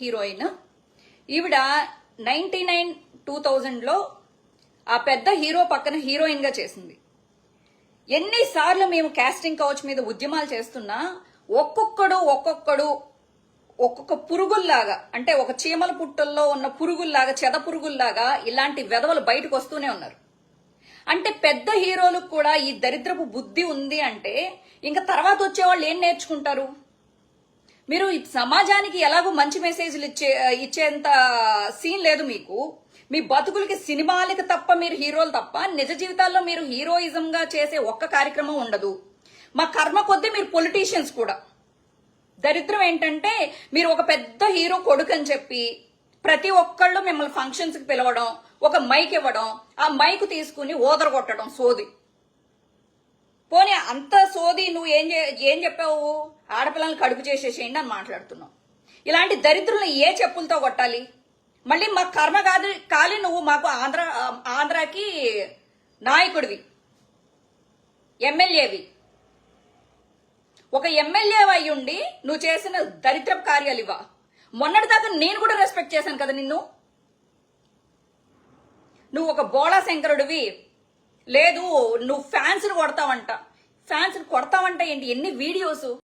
Heroine. ఈవిడ ninety nine two థౌజండ్లో ఆ పెద్ద హీరో పక్కన హీరోయిన్గా చేసింది. ఎన్నిసార్లు మేము కాస్టింగ్ కౌచ్ మీద ఉద్యమాలు చేస్తున్నా ఒక్కొక్కడు ఒక్కొక్కడు ఒక్కొక్క పురుగుల్లాగా అంటే ఒక చీమల పుట్టల్లో ఉన్న పురుగుల్లాగా చెద పురుగుల్లాగా ఇలాంటి వెధవలు బయటకు వస్తూనే ఉన్నారు. అంటే పెద్ద హీరోలకు కూడా ఈ దరిద్రపు బుద్ధి ఉంది అంటే ఇంకా తర్వాత వచ్చేవాళ్ళు ఏం నేర్చుకుంటారు? మీరు సమాజానికి ఎలాగో మంచి మెసేజ్లు ఇచ్చే ఇచ్చేంత సీన్ లేదు మీకు. మీ బతుకులకి సినిమాలకి తప్ప మీరు హీరోలు తప్ప నిజ జీవితాల్లో మీరు హీరోయిజం గా చేసే ఒక్క కార్యక్రమం ఉండదు. మా కర్మ కొద్దీ మీరు పొలిటీషియన్స్ కూడా. దరిద్రం ఏంటంటే మీరు ఒక పెద్ద హీరో కొడుకు అని చెప్పి ప్రతి ఒక్కళ్ళు మిమ్మల్ని ఫంక్షన్స్కి పిలవడం ఒక మైక్ ఇవ్వడం ఆ మైక్ తీసుకుని ఓదర కొట్టడం సోది. పోనీ అంత సోది నువ్వు ఏం చే- ఏం చెప్పావు? ఆడపిల్లల్ని కడుపు చేసేసేయండి అని మాట్లాడుతున్నావు. ఇలాంటి దరిద్రులను ఏ చెప్పులతో కొట్టాలి? మళ్ళీ మా కర్మ కాదు కాలి నువ్వు మాకు ఆంధ్ర ఆంధ్రాకి నాయకుడివి ఎమ్మెల్యేవి. ఒక ఎమ్మెల్యే ఉండి నువ్వు చేసిన దరిద్రపు కార్యాలు ఇవా మొన్నటిదాకా నేను కూడా రెస్పెక్ట్ చేశాను కదా నిన్ను. నువ్వు ఒక బోళా శంకరుడివి లేదు నువ్వు ఫ్యాన్స్ని కొడతావంట. ఫ్యాన్స్ని కొడతావంట ఏంటి? ఎన్ని వీడియోస్